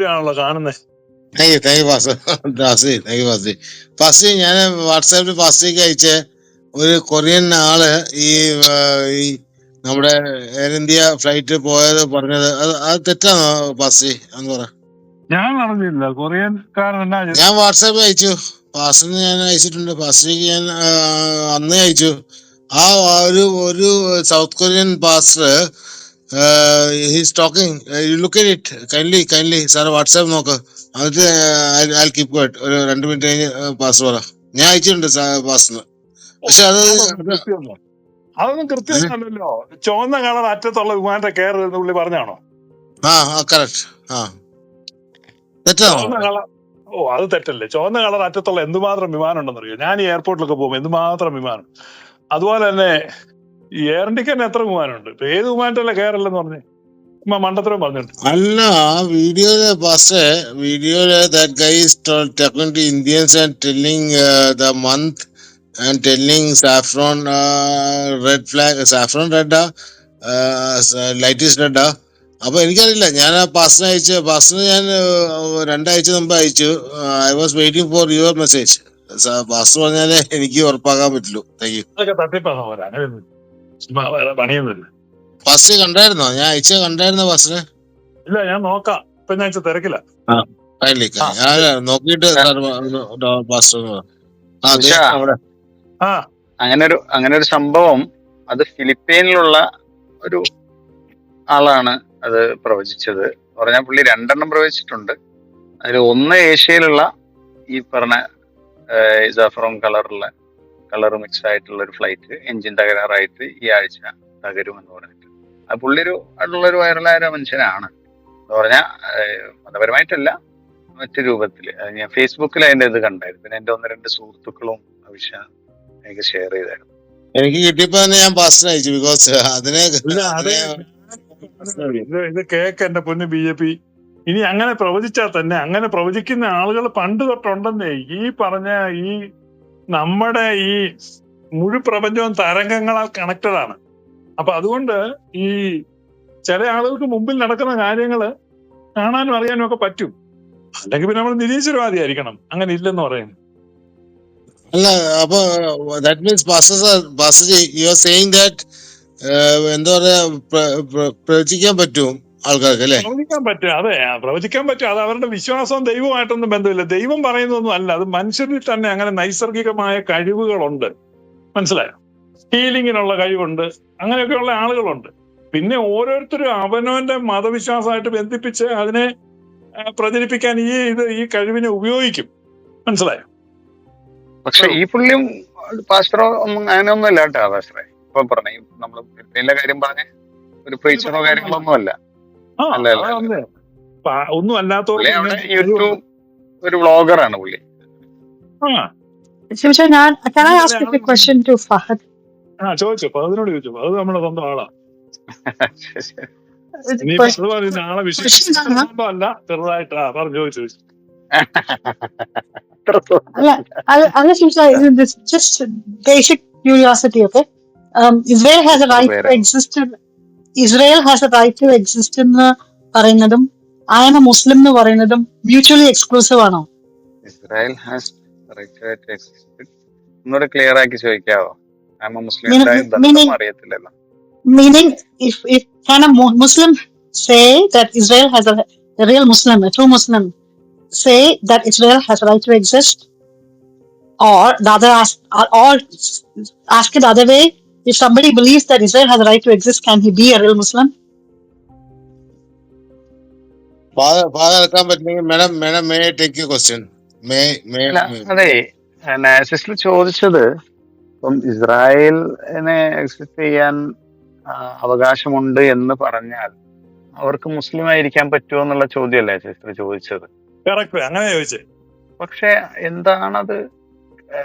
കൂടിയാണല്ലോ കാണുന്നത് thank you thank you ഫാസ്റ്റ് ഫാസി താങ്ക് യു ഫാസി ഫാസ്റ്റ് ഞാൻ വാട്സാപ്പിൽ ഫാസ്റ്റിലേക്ക് അയച്ച. ഒരു കൊറിയൻ ആൾ ഈ ഈ നമ്മുടെ എയർ ഇന്ത്യ ഫ്ലൈറ്റ് പോയത് പറഞ്ഞത്. അത് അത് തെറ്റാണോ ഫാസ്റ്റ് എന്ന് പറ. ഞാൻ അറിഞ്ഞില്ല. കൊറിയൻകാരൻ? ഞാൻ വാട്സാപ്പിൽ അയച്ചു. ഫാസ്റ്റിന് ഞാൻ അയച്ചിട്ടുണ്ട്. ഫാസ്റ്റിലേക്ക് ഞാൻ അന്ന് അന്നേ അയച്ചു. ആ ഒരു ഒരു South Korean pastor he's talking you look it kindly kindly sir WhatsApp നോക്ക്. അത് ഐ കീപ് ഗോട്ട് ഒരു രണ്ട് മിനിറ്റ് കഴിഞ്ഞ് പാസ് പറ. ഞാൻ അയച്ചിട്ടുണ്ട് പാസ്റ്റിന് പക്ഷെ അത് അതൊന്നും കൃത്യമല്ലോ. ചുവന്ന കളർ അറ്റത്തുള്ള വിമാനത്തെ കയറരുതെന്ന് പുള്ളി പറഞ്ഞാണോ? ആ ആ കറക്റ്റ് ആ. തെറ്റാണോ ഓ അത് തെറ്റല്ലേ. ചുവന്ന കളർ അറ്റത്തുള്ള എന്തുമാത്രം വിമാനം ഉണ്ടെന്നറിയോ? ഞാൻ ഈ എയർപോർട്ടിലൊക്കെ പോകുമ്പോൾ എന്തുമാത്രം വിമാനം. അതുപോലെ തന്നെ ഈ എയർ ഇന്ത്യയ്ക്ക് തന്നെ എത്ര വിമാനമുണ്ട്? ഇപ്പൊ ഏത് വിമാനത്തിലല്ലേ കയറല്ലെന്ന് പറഞ്ഞേ? ഉമ്മ മണ്ടത്തരം പറഞ്ഞിട്ടുണ്ട് അല്ല വീഡിയോയിൽ പാസ്റ്റേ വീഡിയോയിൽ that guy is talking to Indians and telling the month and telling saffron red flag saffron റെഡാ light is റെഡാ അപ്പൊ എനിക്കറിയില്ല ഞാൻ ആ പാസ്റ്റിന് അയച്ചു പാസ്റ്റിന് ഞാൻ uh, രണ്ടാഴ്ച മുമ്പ് അയച്ചു. I was waiting for your message pass പറഞ്ഞാലേ എനിക്ക് ഉറപ്പാക്കാൻ പറ്റുള്ളൂ. താങ്ക് യു തട്ടിപ്പാണ് പണിയൊന്നുമില്ല. ഫസ്റ്റ് കണ്ടായിരുന്നോ? ഞാൻ അയച്ച കണ്ടായിരുന്നോ ബസ് ഇല്ല ഞാൻ നോക്കാം. ഇപ്പൊ ഞാൻ ഇച്ചിരി തിരക്കില്ല നോക്കിട്ട് അങ്ങനെ ഒരു അങ്ങനെ ഒരു സംഭവം അത് ഫിലിപ്പീനിലുള്ള ഒരു ആളാണ് അത് പ്രവചിച്ചത്. പറഞ്ഞ പുള്ളി രണ്ടെണ്ണം പ്രവചിച്ചിട്ടുണ്ട്. അതിൽ ഒന്ന് ഏഷ്യയിലുള്ള ഈ പറഞ്ഞ ജാഫറോൺ കളറുള്ള കളർ മിക്സ്ഡ് ആയിട്ടുള്ള ഒരു ഫ്ലൈറ്റ് എഞ്ചിൻ തകരാറായിട്ട് ഈ ആഴ്ച തകരും എന്ന് പറഞ്ഞിട്ട്. ആ പുള്ളി ഒരു ആയിട്ടുള്ള ഒരു വൈറലായ ഒരു മനുഷ്യനാണ് എന്ന് പറഞ്ഞാൽ മതപരമായിട്ടല്ല മറ്റു രൂപത്തിൽ. ഞാൻ ഫേസ്ബുക്കിൽ അതിന്റെ ഇത് കണ്ടായിരുന്നു. പിന്നെ എന്റെ ഒന്ന് രണ്ട് സുഹൃത്തുക്കളും അവിഷ എനിക്ക് ഷെയർ ചെയ്തായിരുന്നു. എനിക്ക് കിട്ടിയപ്പോ തന്നെ ഞാൻ പാസ്റ്റർ അയച്ചു ബിക്കോസ് അതിനെ ഇത് കേക്ക് എന്റെ പൊന്ന് ബി ജെ പി ഇനി അങ്ങനെ പ്രവചിച്ചാൽ തന്നെ അങ്ങനെ പ്രവചിക്കുന്ന ആളുകൾ പണ്ട് തൊട്ടുണ്ടെന്നേ ഈ പറഞ്ഞ ഈ നമ്മുടെ ഈ മുഴു പ്രപഞ്ചവും തരംഗങ്ങളാൽ കണക്റ്റഡ് ആണ്. അപ്പൊ അതുകൊണ്ട് ഈ ചില ആളുകൾക്ക് മുമ്പിൽ നടക്കുന്ന കാര്യങ്ങൾ കാണാനും അറിയാനും ഒക്കെ പറ്റും. അല്ലെങ്കിൽ പിന്നെ നമ്മൾ നിരീശ്വരവാദിയായിരിക്കണം. അങ്ങനെ ഇല്ലെന്ന് പറയുന്നു. അല്ല അപ്പൊ that means you are saying that എന്താ പറയാ പ്ര- പ്ര- പ്രവചിക്കാൻ പറ്റും. ആൾക്കാർക്ക് അല്ലെ പ്രവചിക്കാൻ പറ്റും. അതെ പ്രവചിക്കാൻ പറ്റും. അത് അവരുടെ വിശ്വാസവും ദൈവമായിട്ടൊന്നും ബന്ധമില്ല. ദൈവം പറയുന്നതൊന്നും അല്ല. അത് മനുഷ്യരിൽ തന്നെ അങ്ങനെ നൈസർഗികമായ കഴിവുകളുണ്ട്. മനസ്സിലായോ? ഹീലിങ്ങിനുള്ള കഴിവുണ്ട്. അങ്ങനെയൊക്കെയുള്ള ആളുകളുണ്ട്. പിന്നെ ഓരോരുത്തരും അവനവന്റെ മതവിശ്വാസമായിട്ട് ബന്ധിപ്പിച്ച് അതിനെ പ്രചരിപ്പിക്കാൻ ഈ ഇത് ഈ കഴിവിനെ ഉപയോഗിക്കും. മനസ്സിലായോ? പക്ഷെ ഈ പുള്ളിയും പാസ്റ്ററോ ഒന്നും അങ്ങനെയൊന്നും ഇല്ല കേട്ടോ പാസ്റ്ററെ. ഇപ്പൊ പറഞ്ഞ നമ്മൾ എല്ലാ കാര്യം പറഞ്ഞ ഒരു പ്രീച്ചറോ കാര്യങ്ങളൊന്നും അല്ല ഒന്നും അല്ലാത്തവർക്ക് ഒരു വ്ളോഗറാണ് പുള്ളി. ആ. quick question to Fahad? ആ ചോദിച്ചു അതിനോട് ചോദിച്ചു. അത് നമ്മുടെ സ്വന്തം ആളാ. നീ അത് പറയുന്ന ആളെ വിശ്വസിക്കുന്ന അല്ല ചെറുതായിട്ടാ. പറഞ്ഞു ചോദിച്ചു ചോദിച്ചു. I- basic this just basic curiosity, okay? Um, Israel Israel has a right to exist എന്ന് പറയുന്നതും I am a Muslim എന്ന് പറയുന്നതും മ്യൂച്വലി എക്സ്ക്ലൂസീവ് ആണോ ഇസ്രായേൽ ഹാസ് ഒന്നുകൂടെ ക്ലിയർ ആക്കി ചോദിക്കാവോ ആമ മുസ്ലിം Meaning- ബന്ധം meaning- അറിയത്തില്ലല്ലോ meaning if if can a Muslim say that Israel has a, a real Muslim, a true Muslim, say that Israel has a right to exist, or the other ask, or, or ask it the other way: if somebody believes that Israel has a right to exist, can he be a real Muslim? Father father എടുക്കാൻ പറ്റില്ലെങ്കിൽ madam madam may take you question may may അല്ല അതെ sister ചോദിച്ചത് ഇപ്പം ഇസ്രായേലിനെ exist ചെയ്യാൻ ആ, അവകാശമുണ്ട് എന്ന് പറഞ്ഞാൽ അവർക്ക് മുസ്ലിം ആയിരിക്കാൻ പറ്റുമോ എന്നുള്ള ചോദ്യമല്ലേ സിസ്റ്റർ ചോദിച്ചത്? കറക്റ്റ് അങ്ങനെ ചോദിച്ചേ. പക്ഷെ എന്താണത് ആ,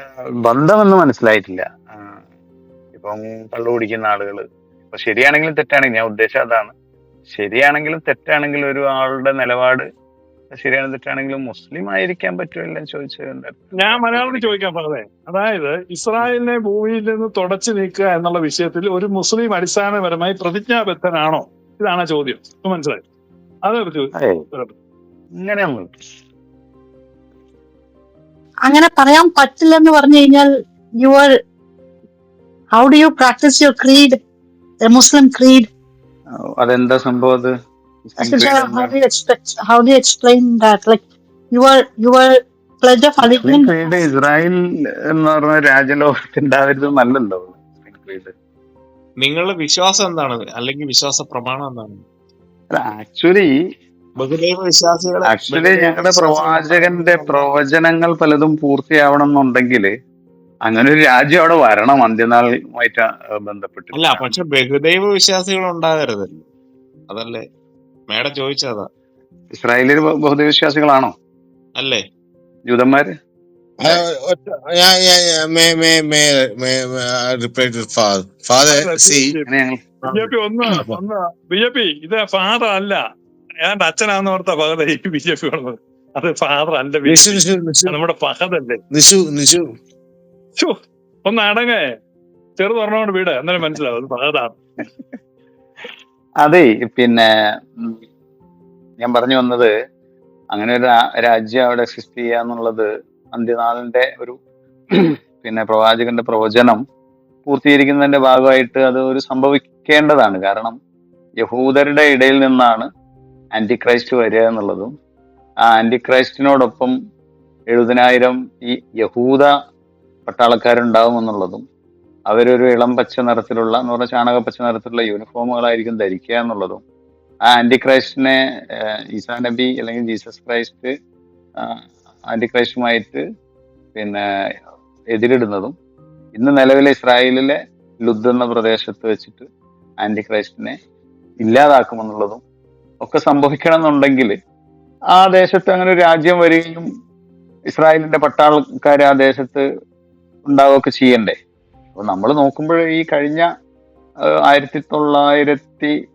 ബന്ധമെന്ന് മനസ്സിലായിട്ടില്ല. ഇപ്പം കള്ളു കുടിക്കുന്ന ആളുകൾ ഇപ്പൊ ശരിയാണെങ്കിലും തെറ്റാണെങ്കിൽ ഞാൻ ഉദ്ദേശം അതാണ്. ശരിയാണെങ്കിലും തെറ്റാണെങ്കിലും ഒരു ആളുടെ നിലപാട് ശരിയാണ് തെറ്റാണെങ്കിലും മുസ്ലിം ആയിരിക്കാൻ പറ്റുമല്ലോ ചോദിച്ചത് ഞാൻ മലയാളത്തിൽ ചോദിക്കാൻ പറഞ്ഞേ. അതായത് ഇസ്രായേലിനെ ഭൂമിയിൽ നിന്ന് തുടച്ചു നീക്കുക എന്നുള്ള വിഷയത്തിൽ ഒരു മുസ്ലിം അടിസ്ഥാനപരമായി പ്രതിജ്ഞാബദ്ധനാണോ? ഇതാണ് ചോദ്യം. മനസ്സിലായി? അതെ ഇങ്ങനെയൊന്നും അങ്ങനെ പറയാൻ പറ്റില്ലെന്ന് പറഞ്ഞു കഴിഞ്ഞാൽ you are how do you practice your creed Muslim creed അതെന്താ സംഭവം അത്? How do you expect how do you explain that? Like you are you are pledge of allegiance. Israel എന്ന് പറഞ്ഞ രാജ്യലോകത്ത് ഉണ്ടാവരുതെന്നല്ലല്ലോ നിങ്ങളുടെ വിശ്വാസം എന്താണ്? അല്ലെങ്കിൽ വിശ്വാസ പ്രമാണം എന്താണ്? ആക്ച്വലി ആക്ച്വലി ഞങ്ങളുടെ പ്രവാചകന്റെ പ്രവചനങ്ങൾ പലതും പൂർത്തിയാവണം എന്നുണ്ടെങ്കിൽ അങ്ങനെ ഒരു രാജ്യം അവിടെ വരണം അന്ത്യനാളുമായിട്ട് ബന്ധപ്പെട്ട് അല്ല പക്ഷെ ബഹുദൈവ വിശ്വാസികൾ ഉണ്ടാകരുത് അതല്ലേ? മേഡം ചോദിച്ചതാ. ഇസ്രായേലിൽ ബഹുദൈവ വിശ്വാസികളാണോ? അല്ലേ? ജൂതന്മാര്? ബി ജെ പി ഇത് ഫാദർ അല്ല. ഏതാണ്ട് അച്ഛനാന്ന് ഓർത്ത പകത ബി ജെ പി ഉള്ളത് അത് ഫാദർ അല്ല നമ്മുടെ പകതല്ലേ Nishu, Nishu. ഒന്ന് അടങ്ങേ. ചെറു പറഞ്ഞോണ്ട് വീട് എന്നാലും മനസ്സിലാവും അതാണ് അതെ പിന്നെ ഞാൻ പറഞ്ഞു വന്നത് അങ്ങനെ ഒരു രാജ്യം അവിടെ എക്സിസ്റ്റ് ചെയ്യുക എന്നുള്ളത് അന്ത്യനാളിന്റെ ഒരു പിന്നെ പ്രവാചകന്റെ പ്രവചനം പൂർത്തീകരിക്കുന്നതിന്റെ ഭാഗമായിട്ട് അത് ഒരു സംഭവിക്കേണ്ടതാണ്. കാരണം യഹൂദരുടെ ഇടയിൽ നിന്നാണ് ആന്റി ക്രൈസ്റ്റ് വരിക എന്നുള്ളതും ആ ആന്റി ക്രൈസ്റ്റിനോടൊപ്പം എഴുപതിനായിരം ഈ യഹൂദ പട്ടാളക്കാരുണ്ടാവും എന്നുള്ളതും അവരൊരു ഇളം പച്ച നിറത്തിലുള്ള എന്ന് പറഞ്ഞാൽ ചാണക പച്ച നിറത്തിലുള്ള യൂണിഫോമുകളായിരിക്കും ധരിക്കുക എന്നുള്ളതും ആ ആന്റി ക്രൈസ്റ്റിനെ ഈസാ നബി അല്ലെങ്കിൽ ജീസസ് ക്രൈസ്റ്റ് ആന്റി ക്രൈസ്റ്റുമായിട്ട് പിന്നെ എതിരിടുന്നതും ഇന്ന് നിലവിലെ ഇസ്രായേലിലെ ലുദ് എന്ന പ്രദേശത്ത് വെച്ചിട്ട് ആന്റി ക്രൈസ്റ്റിനെ ഇല്ലാതാക്കുമെന്നുള്ളതും ഒക്കെ സംഭവിക്കണം എന്നുണ്ടെങ്കിൽ ആ ദേശത്ത് അങ്ങനെ ഒരു രാജ്യം വരികയും ഇസ്രായേലിന്റെ പട്ടാളക്കാർ ആ ദേശത്ത് ഉണ്ടാവുകയൊക്കെ ചെയ്യണ്ടേ? അപ്പൊ നമ്മൾ നോക്കുമ്പോൾ ഈ കഴിഞ്ഞ ആയിരത്തി തൊള്ളായിരത്തി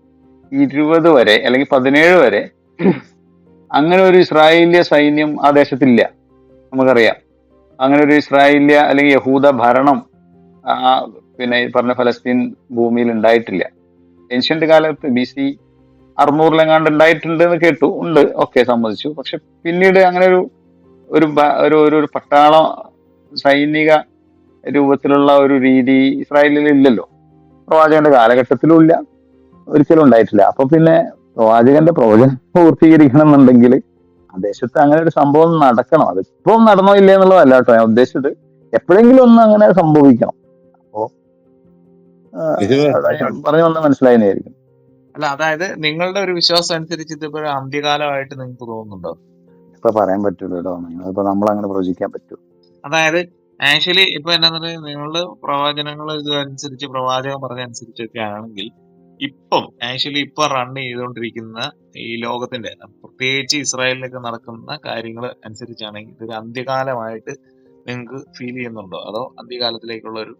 ഇരുപത് വരെ അല്ലെങ്കിൽ പതിനേഴ് വരെ അങ്ങനെ ഒരു ഇസ്രായേലിയ സൈന്യം ആ ദേശത്തില്ല നമുക്കറിയാം. അങ്ങനെ ഒരു ഇസ്രായേലിയ അല്ലെങ്കിൽ യഹൂദ ഭരണം പിന്നെ പറഞ്ഞ ഫലസ്തീൻ ഭൂമിയിൽ ഉണ്ടായിട്ടില്ല. ഏൻഷ്യന്റ് കാലത്ത് ബി സി അറുന്നൂറിലെങ്ങാണ്ട് ഉണ്ടായിട്ടുണ്ട് എന്ന് കേട്ടു. ഉണ്ട്. ഓക്കെ സമ്മതിച്ചു. പക്ഷെ പിന്നീട് അങ്ങനെ ഒരു ഒരു ഒരു ഒരു പട്ടാള സൈനിക രൂപത്തിലുള്ള ഒരു രീതി ഇസ്രായേലിൽ ഇല്ലല്ലോ. പ്രവാചകന്റെ കാലഘട്ടത്തിലും ഇല്ല ഒരിക്കലും ഉണ്ടായിട്ടില്ല. അപ്പൊ പിന്നെ പ്രവാചകന്റെ പ്രവചനം പൂർത്തീകരിക്കണം എന്നുണ്ടെങ്കിൽ ആ ദേശത്ത് അങ്ങനെ ഒരു സംഭവം നടക്കണം. അത് ഇപ്പം നടന്നോ ഇല്ലേ എന്നുള്ളതല്ല കേട്ടോ. ഞാൻ ഉദ്ദേശിച്ചത് എപ്പോഴെങ്കിലും ഒന്ന് അങ്ങനെ സംഭവിക്കണം. അപ്പോ പറഞ്ഞു വന്ന മനസ്സിലായെന്നായിരിക്കും. അല്ല അതായത് നിങ്ങളുടെ ഒരു വിശ്വാസം അനുസരിച്ച് ഇതിപ്പോ അന്ത്യകാലമായിട്ട് നിങ്ങൾക്ക് തോന്നുന്നുണ്ടോ? ഇപ്പൊ പറയാൻ പറ്റൂലോ ഇപ്പൊ നമ്മൾ അങ്ങനെ പ്രവചിക്കാൻ പറ്റൂ. അതായത് ആക്ച്വലി ഇപ്പൊ എന്താ പറയുക നിങ്ങളുടെ പ്രവചനങ്ങൾ ഇതനുസരിച്ച് പ്രവാചകൻ പറഞ്ഞ അനുസരിച്ചൊക്കെ ആണെങ്കിൽ ഇപ്പം ആക്ച്വലി ഇപ്പൊ റൺ ചെയ്തുകൊണ്ടിരിക്കുന്ന ഈ ലോകത്തിന്റെ പ്രത്യേകിച്ച് ഇസ്രായേലിലൊക്കെ നടക്കുന്ന കാര്യങ്ങൾ അനുസരിച്ചാണെങ്കിൽ ഇതൊരു അന്ത്യകാലമായിട്ട് നിങ്ങൾക്ക് ഫീൽ ചെയ്യുന്നുണ്ടോ? അതോ അന്ത്യകാലത്തിലേക്കുള്ള ഒരു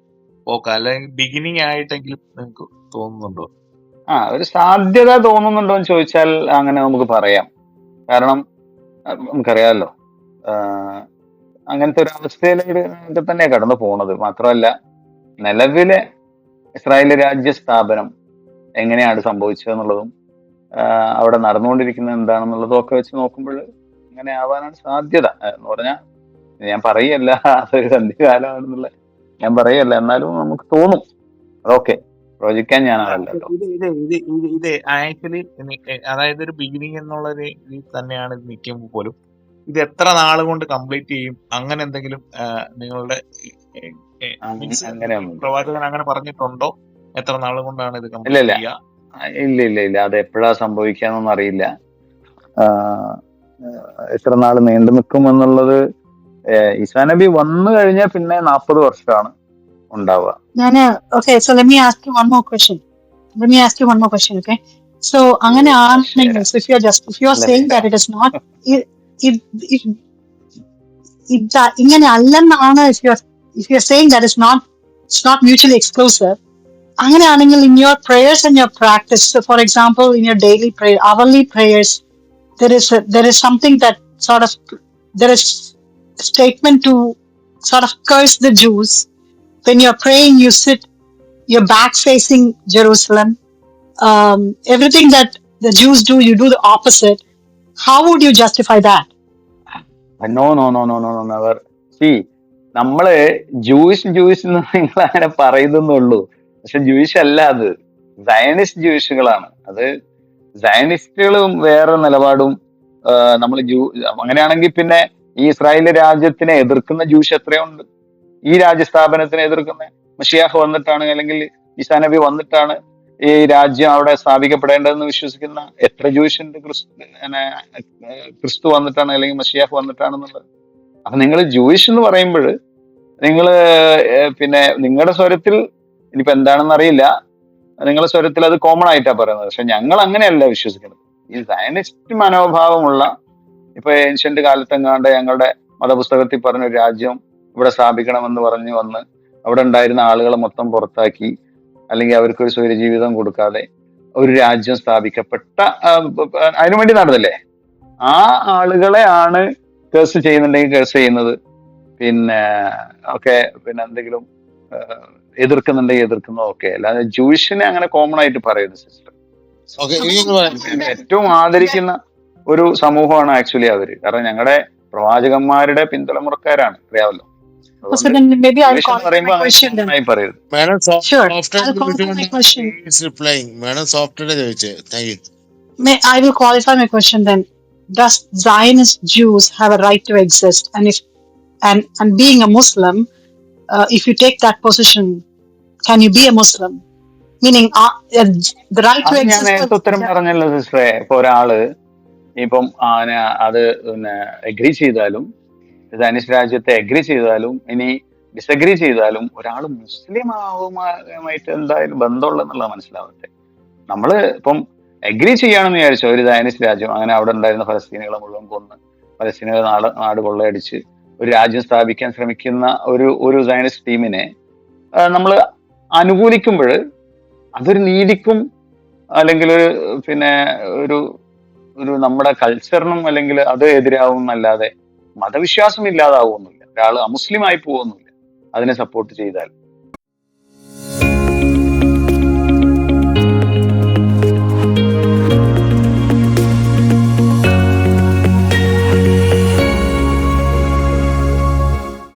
പോക്ക് അല്ലെങ്കിൽ ബിഗിനിങ് ആയിട്ടെങ്കിലും നിങ്ങൾക്ക് തോന്നുന്നുണ്ടോ? ആ ഒരു സാധ്യത തോന്നുന്നുണ്ടോ എന്ന് ചോദിച്ചാൽ അങ്ങനെ നമുക്ക് പറയാം. കാരണം നമുക്കറിയാമല്ലോ അങ്ങനത്തെ ഒരു അവസ്ഥയിലൂടെ തന്നെ കടന്നു പോണത്. മാത്രമല്ല നിലവിലെ ഇസ്രായേൽ രാജ്യ സ്ഥാപനം എങ്ങനെയാണ് സംഭവിച്ചതെന്നുള്ളതും അവിടെ നടന്നുകൊണ്ടിരിക്കുന്നത് എന്താണെന്നുള്ളതും ഒക്കെ വെച്ച് നോക്കുമ്പോൾ അങ്ങനെ ആവാനാണ് സാധ്യത. എന്ന് പറഞ്ഞാൽ ഞാൻ പറയല്ല അതൊരു സന്ധികാലമാണെന്നുള്ള ഞാൻ പറയല്ല. എന്നാലും നമുക്ക് തോന്നും. അതൊക്കെ പ്രവചിക്കാൻ ഞാൻ ആക്ച്വലി അതായത് ഒരു ബിഗിനിങ് എന്നുള്ള രീതി തന്നെയാണ് നിൽക്കുമ്പോൾ പോലും ഇത് എത്ര നാൾ കൊണ്ട് കംപ്ലീറ്റ് ചെയ്യും? അങ്ങനെ എന്തെങ്കിലും നിങ്ങളുടെ പ്രവാചകൻ അങ്ങനെ പറഞ്ഞിട്ടുണ്ടോ? എത്ര നാൾ കൊണ്ടാണ് ഇത് കംപ്ലീറ്റ് ഇല്ല. ചെയ്യുക ഇല്ല ഇല്ല ഇല്ല. അത് എപ്പോഴാ സംഭവിക്കാന്നൊന്നും അറിയില്ല. എത്ര നാൾ നീണ്ടു നിൽക്കും എന്നുള്ളത് ഈസാ നബി വന്നു കഴിഞ്ഞ പിന്നെ നാൽപ്പത് വർഷമാണ് ഉണ്ടാവുക. ഞാൻ. So let ask you one more question let ask you one more question so അങ്ങനെ is not it it it it ഇങ്ങനെ അല്ലെന്നാണ് if you're if you're saying that it's not it's not mutually exclusive അങ്ങനെയാണെങ്കിൽ in your prayers and your practice so for example in your daily prayer hourly prayers there is a, there is something that sort of there is a statement to sort of curse the Jews when you're praying, you sit, your back facing Jerusalem. Um, everything that the Jews do, you do the opposite. How would you justify that? No no no no no no never see നമ്മൾ Jewish Jewish എന്ന് നിങ്ങൾ അങ്ങനെ പറയുന്നുള്ളൂ പക്ഷെ Jewish അല്ല അത്. Zionist ജൂയിഷുകളാണ് അത് സയനിസ്റ്റുകളും വേറെ നിലപാടും നമ്മൾ ജൂ അങ്ങനെയാണെങ്കിൽ പിന്നെ ഈ ഇസ്രായേൽ രാജ്യത്തിനെ എതിർക്കുന്ന ജൂഷ് എത്രയുണ്ട്? ഈ രാജ്യസ്ഥാപനത്തിനെ എതിർക്കുന്ന മഷിയാഹ് വന്നിട്ടാണ് അല്ലെങ്കിൽ ഈസാനബി വന്നിട്ടാണ് ഈ രാജ്യം അവിടെ സ്ഥാപിക്കപ്പെടേണ്ടതെന്ന് വിശ്വസിക്കുന്ന എത്ര ജൂയിഷ് ഉണ്ട്? ക്രിസ്തു ക്രിസ്തു വന്നിട്ടാണ് അല്ലെങ്കിൽ മഷിയാഫ് വന്നിട്ടാണെന്നുള്ളത്. അപ്പൊ നിങ്ങൾ ജൂയിഷ് എന്ന് പറയുമ്പോൾ നിങ്ങൾ പിന്നെ നിങ്ങളുടെ സ്വരത്തിൽ ഇനിയിപ്പോ എന്താണെന്ന് അറിയില്ല. നിങ്ങളുടെ സ്വരത്തിൽ അത് കോമൺ ആയിട്ടാണ് പറയുന്നത്. പക്ഷെ ഞങ്ങൾ അങ്ങനെയല്ല വിശ്വസിക്കുന്നത്. ഈ സയനിസ്റ്റ് മനോഭാവമുള്ള ഇപ്പൊ ഏൻഷ്യന്റ് കാലത്തെങ്ങാണ്ട് ഞങ്ങളുടെ മതപുസ്തകത്തിൽ പറഞ്ഞ ഒരു രാജ്യം ഇവിടെ സ്ഥാപിക്കണമെന്ന് പറഞ്ഞു വന്ന് അവിടെ ഉണ്ടായിരുന്ന ആളുകളെ മൊത്തം പുറത്താക്കി. അല്ലെങ്കിൽ അവർക്ക് ഒരു സ്വൈരജീവിതം കൊടുക്കാതെ ഒരു രാജ്യം സ്ഥാപിക്കപ്പെട്ട അതിനു വേണ്ടി അതിനുവേണ്ടി നടന്നില്ലേ? ആ ആളുകളെ ആണ് കേസ് ചെയ്യുന്നുണ്ടെങ്കിൽ കേസ് ചെയ്യുന്നത്. പിന്നെ ഒക്കെ പിന്നെ എന്തെങ്കിലും എതിർക്കുന്നുണ്ടെങ്കിൽ എതിർക്കുന്നതും ഒക്കെ. അല്ലാതെ ജൂയിഷിനെ അങ്ങനെ കോമൺ ആയിട്ട് പറയുന്നു സിസ്റ്റർ ഏറ്റവും ആദരിക്കുന്ന ഒരു സമൂഹമാണ് ആക്ച്വലി അവർ. കാരണം ഞങ്ങളുടെ പ്രവാചകന്മാരുടെ പിന്തുണമുറക്കാരാണ്. അറിയാമല്ലോ? I will qualify my question then. Does Zionist Jews have a right to exist? And if and and being a Muslim, uh, if you take that position, can you be a Muslim? Meaning, uh, uh, the right to exist. നേരത്തെ ഉത്തരം പറഞ്ഞല്ലോ സിസ്റ്ററെ ഇപ്പൊ ഒരാൾ ഇപ്പം അത് പിന്നെ agree ചെയ്താലും സൈനിസ് രാജ്യത്തെ അഗ്രി ചെയ്താലും ഇനി ഡിസഗ്രി ചെയ്താലും ഒരാൾ മുസ്ലിം ആവുമായിട്ട് എന്തായാലും ബന്ധമുള്ളതെന്നുള്ളത് മനസ്സിലാവട്ടെ. നമ്മൾ ഇപ്പം അഗ്രി ചെയ്യണമെന്ന് വിചാരിച്ചോ ഒരു സൈനിസ് രാജ്യം അങ്ങനെ അവിടെ ഉണ്ടായിരുന്ന ഫലസ്തീനികളെ മുഴുവൻ കൊന്ന് ഫലസ്തീനികളെ നാട് നാട് കൊള്ളയടിച്ച് ഒരു രാജ്യം സ്ഥാപിക്കാൻ ശ്രമിക്കുന്ന ഒരു ഒരു സൈനിസ് ടീമിനെ നമ്മൾ അനുകൂലിക്കുമ്പോൾ അതൊരു നീതിക്കും അല്ലെങ്കിൽ ഒരു പിന്നെ ഒരു ഒരു നമ്മുടെ കൾച്ചറിനും അല്ലെങ്കിൽ അത് എതിരാവും എന്നല്ലാതെ മതവിശ്വാസം ഇല്ലാതാവുമൊന്നുമില്ല ഒരാൾ അമുസ്ലിം ആയി പോകുന്നില്ല. അതിനെ സപ്പോർട്ട് ചെയ്താൽ.